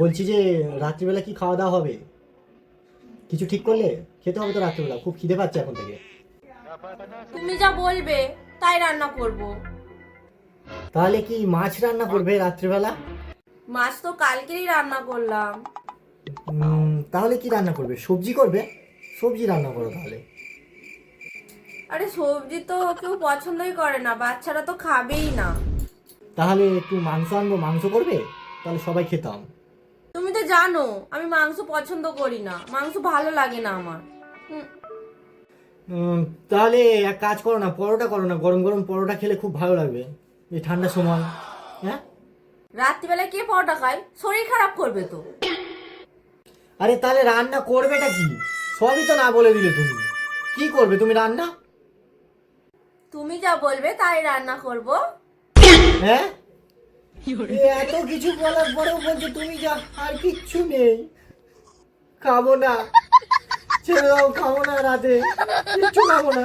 বলছি যে রাত্রিবেলা কি খাওয়া দাওয়া হবে? কিছু ঠিক করলে খেতে হবে তো রাত্রিবেলা খুব খিদে পাচ্ছে এখন থেকে। তুমি যা বলবে তাই রান্না করব। তাহলে কি মাছ রান্না করবে রাত্রিবেলা? মাছ তো কালকেই রান্না করলাম। তাহলে কি রান্না করবে? সবজি করবে? সবজি রান্না করো তাহলে। আরে সবজি তো কেউ পছন্দই করে না বাচ্চারা তো খাবেই না। তাহলে একটু মাংস আনব মাংস করবে? তাহলে সবাই খেতাম। তুমি তো জানো আমি মাংস পছন্দ করি না। মাংস ভালো লাগে না আমার। তাহলে এক কাজ করো না পরোটা করো না গরম গরম পরোটা খেলে খুব ভালো লাগবে এই ঠান্ডার সময় হ্যাঁ? রাত্রিবেলা কে পরোটা খায়? শরীর খারাপ করবে তো। আরে তাহলে রান্না করবেটা কি? সবই তো না বলে দিলে তুমি। কি করবে তুমি রান্না? তুমি যা বলবে তাই রান্না করব। হ্যাঁ? এত কিছু বলার পরেও বলছে, তুমি যা, আর কিচ্ছু নেই। খাব না। ছেড়ে দাও, খাব না রাতে। কিচ্ছু খাব না।